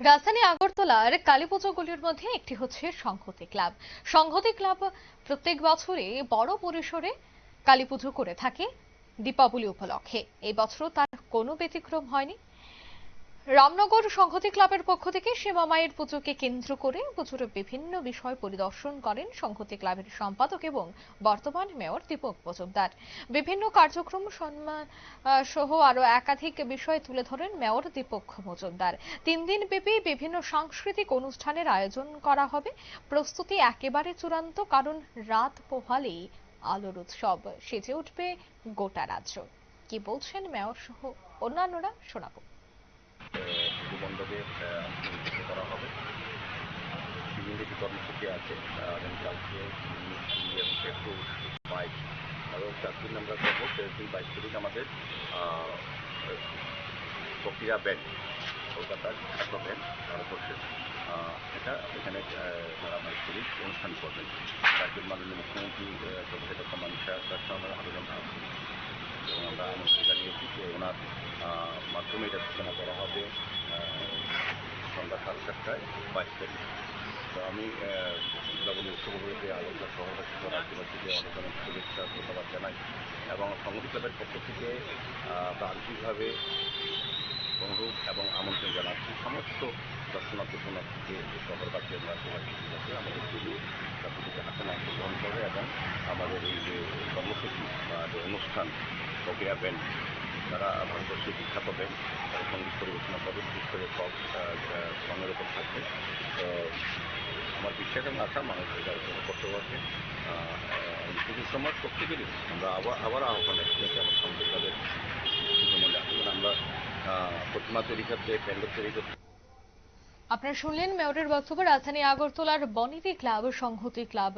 রাজধানী আগরতলার কালী পুজোগুলির মধ্যে একটি হচ্ছে সংহতি ক্লাব। সংহতি ক্লাব প্রত্যেক বছরে বড় পরিসরে কালীপুজো করে থাকে দীপাবলি উপলক্ষে। এই বছরও তার কোনো ব্যতিক্রম হয়নি। রামনগর সংহতি ক্লাবের পক্ষ থেকে সীমা মায়ের পুজোকে কেন্দ্র করে পুজোর বিভিন্ন বিষয় পরিদর্শন করেন সংহতি ক্লাবের সম্পাদক এবং বর্তমান মেয়র দীপক মজুমদার। বিভিন্ন কার্যক্রম সম্মান সহ আরও একাধিক বিষয় তুলে ধরেন মেয়র দীপক মজুমদার। তিন দিন ব্যাপী বিভিন্ন সাংস্কৃতিক অনুষ্ঠানের আয়োজন করা হবে। প্রস্তুতি একেবারে চূড়ান্ত, কারণ রাত পোহালেই আলোর উৎসব। সেজে উঠবে গোটা রাজ্য। কি বলছেন মেয়র সহ অন্যান্যরা শোনাবো পুজো মণ্ডপে আন্তর্জাতিক করা হবে বিভিন্ন কিছু কর্মসূচি আছে আগামীকালকে কুড়ি এবং এবং চার দিন আমরা করব তেইশ দিন বাইশ তারিখ আমাদের প্রক্রিয়া ব্যান্ড কলকাতার খ্যাত ব্যান্ড ভারতবর্ষের এটা এখানে বাইশ তারিখ অনুষ্ঠান করবেন রাজ্যের মাননীয় মুখ্যমন্ত্রী প্রফেসর মানুষা তার সঙ্গে আমরা আবেদন এবং আমরা আমন্ত্রণ জানিয়েছি যে ওনার মাধ্যমে এটা সূচনা করা হবে সন্ধ্যা সাড়ে সাতটায় বাইশ তারিখ আমি দীপাবলি উৎসব উপলক্ষে আলোচনা সহবাসী রাজ্যবাসীকে অনেক অনেক শুভেচ্ছা ধন্যবাদ জানাই এবং সংগঠন ক্লাবের পক্ষ থেকে আন্তরিকভাবে অনুরোধ এবং আমন্ত্রণ জানাচ্ছি। সমস্ত দর্শনার্থী শরণার্থীকে শহরবাসী এবং রাজ্যবাসী যাতে আমাদের পুজো পুজোতে আসন অংশগ্রহণ করে এবং আমাদের এই যে কর্মসূচি বা যে অনুষ্ঠান, প্রক্রিয়া ব্যান্ড তারা ভারতবর্ষের বিখ্যাত ব্যান্ড তারা সংগীত পরিবেশনা করবে বিশেষ করে সব সঙ্গের উপর থাকবে তো আমার বিশ্বাস এবং আশা মানুষ এটা গ্রহণ করতে পারবে আহ, সমাজ প্রত্যেকেরই আমরা আবার আবার আহ্বান রাখছি আমার সঙ্গে তাদের আমরা প্রতিমা তৈরি করতে প্যান্ডেল তৈরি করতে আপনারা শুনলেন মেয়রের বক্তব্য, রাজধানী আগরতলার বনিদি ক্লাব, সংহতি ক্লাব।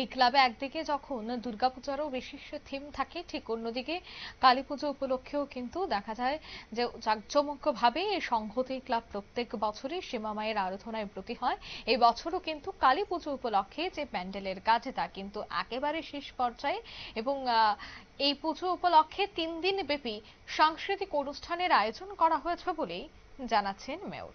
এই ক্লাবে একদিকে যখন দুর্গাপূজারও বিশেষ থিম থাকে, ঠিক অন্যদিকে কালী পুজো উপলক্ষেও কিন্তু দেখা যায় যে জাঁকজমকভাবে এই সংহতি ক্লাব প্রত্যেক বছরই সীমা মায়ের আরাধনায় ব্রতী হয়। এই বছরও কিন্তু কালী পুজো উপলক্ষে যে প্যান্ডেলের কাজ, তা কিন্তু একেবারে শেষ পর্যায়ে এবং এই পুজো উপলক্ষে তিন দিন ব্যাপী সাংস্কৃতিক অনুষ্ঠানের আয়োজন করা হয়েছে বলেই জানাচ্ছেন মেয়র।